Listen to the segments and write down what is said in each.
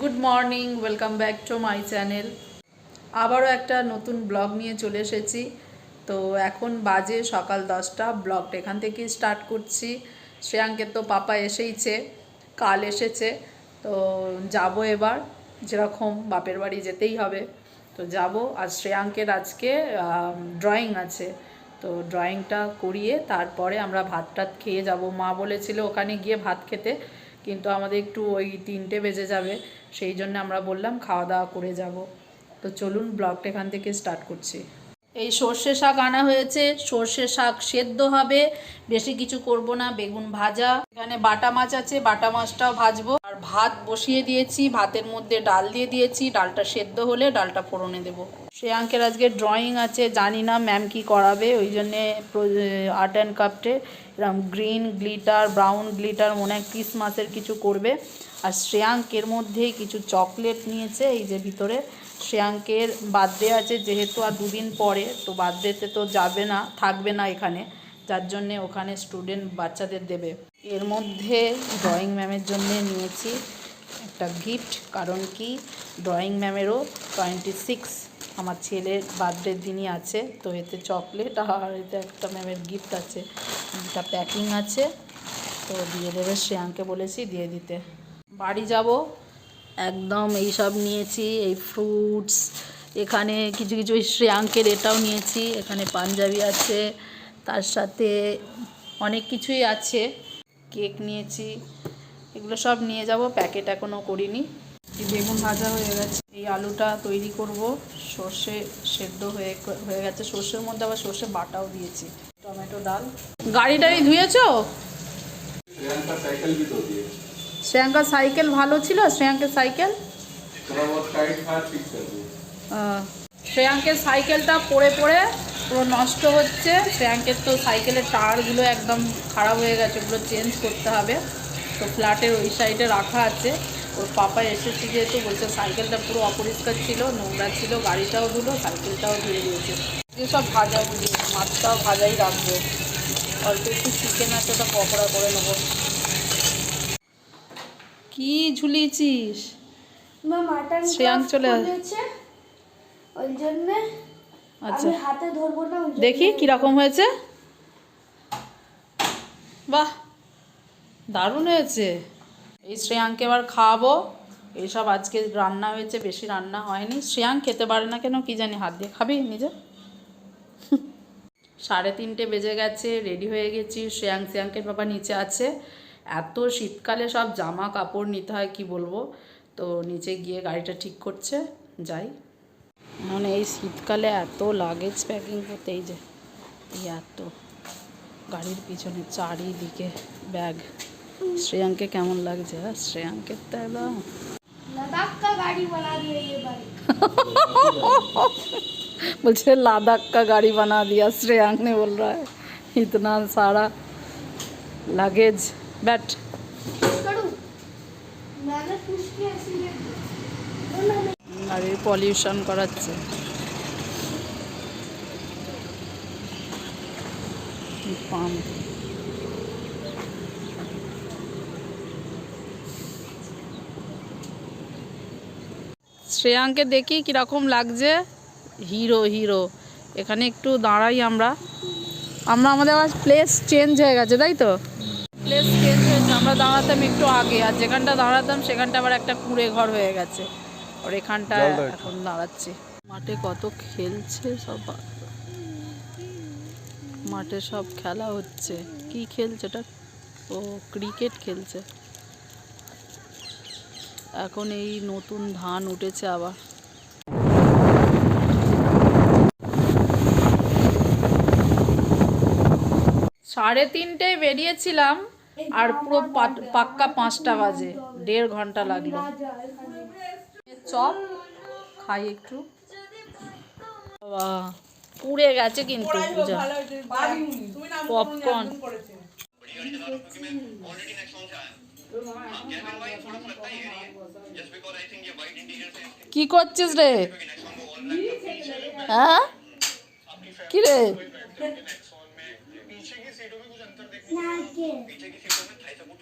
Good morning welcome back to my channel আবারও একটা নতুন ব্লগ নিয়ে চলে এসেছি। তো এখন বাজে সকাল দশটা, ব্লগটা এখান থেকেই স্টার্ট করছি। শ্রেয়াঙ্কের তো পাপা এসেইছে, কাল এসেছে। তো যাব এবার, যেরকম বাপের বাড়ি যেতেই হবে। তো যাব, আর শ্রেয়াঙ্কের আজকে ড্রয়িং আছে। তো ড্রয়িংটা করিয়ে তারপরে আমরা ভাত টাত খেয়ে যাব। মা বলেছিল ওখানে গিয়ে ভাত খেতে। কিন্তু আমাদের একটু ওই তিনটে বেজে যাবে, সেই জন্য আমরা বললাম খাওয়া দাওয়া করে যাব। তো চলুন ব্লগটা এখান থেকে স্টার্ট করছি। এই সর্ষে শাক আনা হয়েছে, সর্ষে শাক সেদ্ধ হবে, বেশি কিছু করব না, বেগুন ভাজা। এখানে বাটা মাছ আছে, বাটা মাছটাও ভাজবো। আর ভাত বসিয়ে দিয়েছি, ভাতের মধ্যে ডাল দিয়ে দিয়েছি, ডালটা সেদ্ধ হলে ডালটা ফোড়নে দেবো। শ্রেয়াঙ্কের আজকে ড্রয়িং আছে, জানি না ম্যাম কি করাবে, ওই জন্যে আর্ট অ্যান্ড ক্রাফটে এরকম গ্রিন গ্লিটার ব্রাউন গ্লিটার মনে হয় ক্রিসমাসের কিছু করবে। আর শ্রেয়াঙ্কের মধ্যে কিছু চকলেট নিয়েছে, এই যে ভিতরে শ্রেয়াঙ্কের বার্থডে আছে, যেহেতু আর দুদিন পরে, তো বার্থডেতে তো যাবে না, থাকবে না এখানে, যার জন্যে ওখানে স্টুডেন্ট বাচ্চাদের দেবে। এর মধ্যে ড্রয়িং ম্যামের জন্যে নিয়েছি একটা গিফট কারণ কি? ড্রয়িং ম্যামেরও টোয়েন্টি সিক্স আমার ছেলের বার্থডের দিনই আছে, তো এতে চকলেট আর এতে একটা ম্যামের গিফট আছে। এটা প্যাকিং আছে, তো দিয়ে দেবে শ্রেয়াঙ্কে বলেছি দিয়ে দিতে। বাড়ি যাব, একদম এই সব নিয়েছি, এই ফ্রুটস এখানে কিছু কিছু শ্রেয়াঙ্কের এটাও নিয়েছি, এখানে পাঞ্জাবি আছে, তার সাথে অনেক কিছুই আছে। কেক নিয়েছি, এগুলো সব নিয়ে যাব প্যাকেট এখনও করিনি। বেগুন ভাজা হয়ে গেছে। এই আলুটা তৈরি করব। সর্ষে সেদ্ধ হয়ে হয়ে গেছে। সর্ষের মধ্যে আবার সর্ষে বাটাও দিয়েছি। টমেটো ডাল। গাড়ি টাড়ি ধুয়েছ? শ্রেয়াঙ্কার সাইকেল ভালো ছিল? শ্রেয়াঙ্কের সাইকেল? শ্রেয়াঙ্কের সাইকেলটা পড়ে পড়ে পুরো নষ্ট হচ্ছে। শ্রেয়াঙ্কের তো সাইকেলের টায়ারগুলো একদম খারাপ হয়ে গেছে। ওগুলো চেঞ্জ করতে হবে। তো ফ্ল্যাটের ওই সাইডে রাখা আছে। ওর পাপা এসেছে যেহেতু বলছে সাইকেলটা পুরো অপরিষ্কার ছিল নোংরা ছিল গাড়িটাও ধুলো সাইকেলটাও ধুয়ে দিয়েছে। যেসব ভাজা ভুজি মাছটাও ভাজাই রাখব। অল্প একটু চিকেন আছে ওটা পকোড়া করে নেব। কি ঝুলিয়েছিস? শ্রেয়াঙ্ক চলে আস- ওই জন্য আচ্ছা। হাতে ধরবো না দেখি কীরকম হয়েছে। বাহ দারুণ হয়েছে। এই শ্রেয়াঙ্কে এবার খাওয়াবো। এইসব আজকে রান্না হয়েছে, বেশি রান্না হয়নি। শ্রেয়াঙ্ক খেতে পারে না কেন, কি জানি, হাত দিয়ে খাবি নিজে। সাড়ে তিনটে বেজে গেছে রেডি হয়ে গেছি। শ্রেয়াঙ্ক, শ্রেয়াঙ্কের বাবা নিচে আছে। এত শীতকালে সব জামা কাপড় নিতে হয়, কি বলব? তো নিচে গিয়ে গাড়িটা ঠিক করছে, যাই। মানে এই শীতকালে এত লাগেজ প্যাকিং করতে, এই যে, এই এত গাড়ির পিছনে চারিদিকে ব্যাগ श्रेयांक कम लगे श्रेयांक मुझे लादाख का गाड़ी बना दिया श्रेयांक ने बोल रहा है। इतना सारा लगेज बैठ। गाड़ी पॉल्यूशन कराचे पानी। শ্রেয়াঙ্কে দেখি কীরকম লাগছে। Hero hero. এখানে একটু দাঁড়াই আমরা। আমরা আমাদের আবার প্লেস চেঞ্জ হয়ে গেছে তাই তো? প্লেস চেঞ্জ হয়েছে। আমরা দাঁড়াতাম একটু আগে আর যেখানটা দাঁড়াতাম সেখানটা আবার একটা কুঁড়ে ঘর হয়ে গেছে। আর এখানটা এখন দাঁড়াচ্ছে। মাঠে কত খেলছে সব। মাঠে সব খেলা হচ্ছে। কি খেলছে এটা? ও ক্রিকেট খেলছে। এখন এই নতুন ধান উঠেছে আবার। সাড়ে তিনটেয় বেরিয়েছিলাম আর পুরো পাক্কা পাঁচটা বাজে দেড় ঘণ্টা লাগল। চপ খাই একটু। বাবা, পুড়ে গেছে কিন্তু পূজা। পপকর্ন কি করছিস রে? হ্যাঁ? কি রে?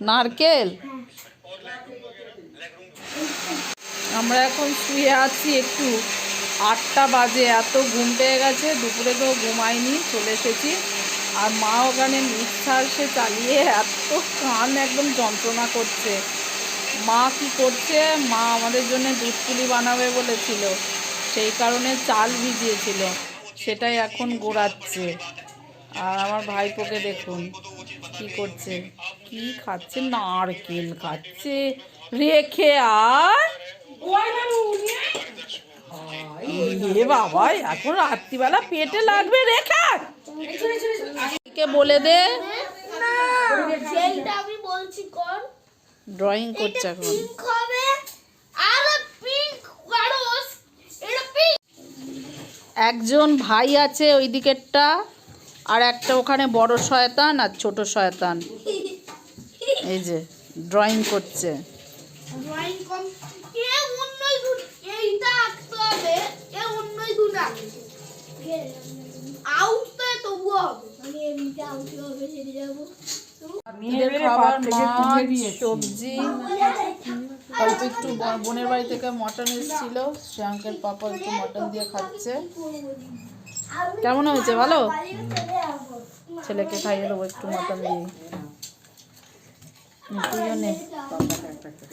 নারকেল? আমরা এখন শুয়ে আছি একটু। আটটা বাজে, এত ঘুম পেয়ে গেছে, দুপুরে তো ঘুমাইনি, চলে এসেছি। আর মা ওখানে মিক্সার সে চালিয়ে এত কান একদম যন্ত্রণা করছে। মা কি করছে? মা আমাদের জন্য দুধ পুলি বানাবে বলেছিল। সেই কারণে চাল ভিজিয়েছিল। সেটাই এখন গোড়াচ্ছে। আর আমার ভাইপোকে দেখুন, কি করছে? কি খাচ্ছে? নারকেল খাচ্ছে। রেখে আর বাবা, এখন রাত্রিবেলা পেটে লাগবে রেখা কে বলে দে। আমি বলছি কর ড্রয়িং করছে এখন। পিঙ্ক হবে আর পিঙ্ক কারও এটা পিঙ্ক একজন ভাই আছে ওই দিকেরটা আর একটা ওখানে বড় শয়তান আর ছোট শয়তান। এই যে ড্রয়িং করছে। এইটা আঁকতে হবে অন্যই দুটা। আউট তবুও হবে। আমি এমনিতে আউট হবে সেরে যাব? মাছ সবজি। অল্প একটু বোনের বাড়ি থেকে মটন এসেছিল। শ্রেয়াঙ্কের পাপা একটু মটন দিয়ে খাচ্ছে। কেমন হয়েছে ভালো? ছেলেকে খাইয়ে দেবো একটু মটন দিয়ে। দুজনে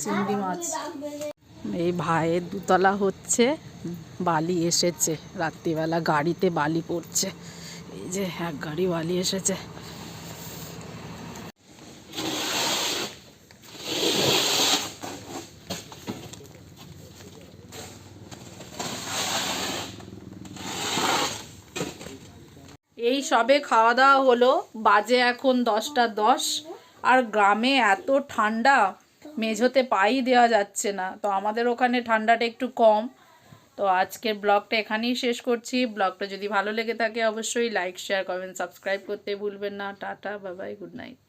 চিংড়ি মাছ। এই ভাইয়ের দুতলা হচ্ছে বালি এসেছে। রাত্রিবেলা গাড়িতে বালি পড়ছে। এই যে এক গাড়ি বালি এসেছে। এই সবে খাওয়া দাওয়া হলো, বাজে এখন দশটা দশ, আর গ্রামে এত ঠান্ডা, মেঝোতে পাই দেওয়া যাচ্ছে না। তো আমাদের ওখানে ঠান্ডাটা একটু কম। তো আজকের ব্লগটা এখানেই শেষ করছি। ব্লগটা যদি ভালো লেগে থাকে অবশ্যই লাইক শেয়ার কমেন্ট সাবস্ক্রাইব করতে ভুলবেন না। টাটা বাবাই গুড নাইট